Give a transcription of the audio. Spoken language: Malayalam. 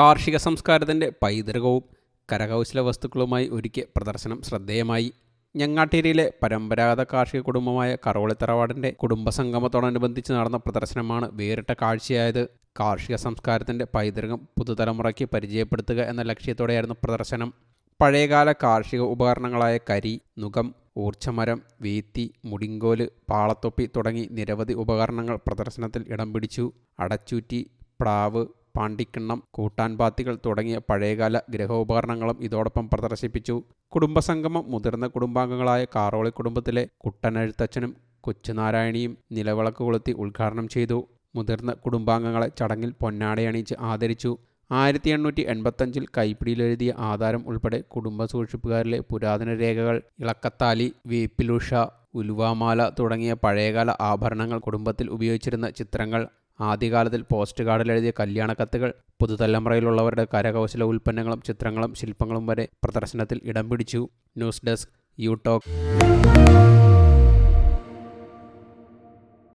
കാർഷിക സംസ്കാരത്തിന്റെ പൈതൃകവും കരകൗശല വസ്തുക്കളുമായി ഒരുക്കിയ പ്രദർശനം ശ്രദ്ധേയമായി. ഞങ്ങാട്ടേരിയിലെ പരമ്പരാഗത കാർഷിക കുടുംബമായ കറോളിത്തറവാടിന്റെ കുടുംബസംഗമത്തോടനുബന്ധിച്ച് നടന്ന പ്രദർശനമാണ് വേറിട്ട കാഴ്ചയായത്. കാർഷിക സംസ്കാരത്തിന്റെ പൈതൃകം പുതുതലമുറയ്ക്ക് പരിചയപ്പെടുത്തുക എന്ന ലക്ഷ്യത്തോടെയായിരുന്നു പ്രദർശനം. പഴയകാല കാർഷിക ഉപകരണങ്ങളായ കരി നുകം ഊർച്ചമരം വീത്തി മുടിങ്കോൽ പാളത്തൊപ്പി തുടങ്ങി നിരവധി ഉപകരണങ്ങൾ പ്രദർശനത്തിൽ ഇടം പിടിച്ചു. അടച്ചൂറ്റി പ്ലാവ് പാണ്ടിക്കിണ്ണം കൂട്ടാൻപാത്തികൾ തുടങ്ങിയ പഴയകാല ഗൃഹോപകരണങ്ങളും ഇതോടൊപ്പം പ്രദർശിപ്പിച്ചു. കുടുംബസംഗമം മുതിർന്ന കുടുംബാംഗങ്ങളായ കാറോളി കുടുംബത്തിലെ കുട്ടനെഴുത്തച്ഛനും കൊച്ചുനാരായണിയും നിലവിളക്ക് കൊളുത്തി ഉദ്ഘാടനം ചെയ്തു. മുതിർന്ന കുടുംബാംഗങ്ങളെ ചടങ്ങിൽ പൊന്നാടയണിയിച്ച് ആദരിച്ചു. ആയിരത്തി എണ്ണൂറ്റി എൺപത്തഞ്ചിൽ കൈപ്പിടിയിലെഴുതിയ ആധാരം ഉൾപ്പെടെ കുടുംബ സൂക്ഷിപ്പുകാരിലെ പുരാതന രേഖകൾ ഇളക്കത്താലി വേപ്പിലുഷ ഉലുവാമാല തുടങ്ങിയ പഴയകാല ആഭരണങ്ങൾ കുടുംബത്തിൽ ഉപയോഗിച്ചിരുന്ന ചിത്രങ്ങൾ ആദ്യകാലത്തിൽ പോസ്റ്റ് കാർഡിൽ എഴുതിയ കല്യാണക്കത്തുകൾ പുതുതലമുറയിലുള്ളവരുടെ കരകൗശല ഉൽപ്പന്നങ്ങളും ചിത്രങ്ങളും ശില്പങ്ങളും വരെ പ്രദർശനത്തിൽ ഇടം പിടിച്ചു. News desk you talk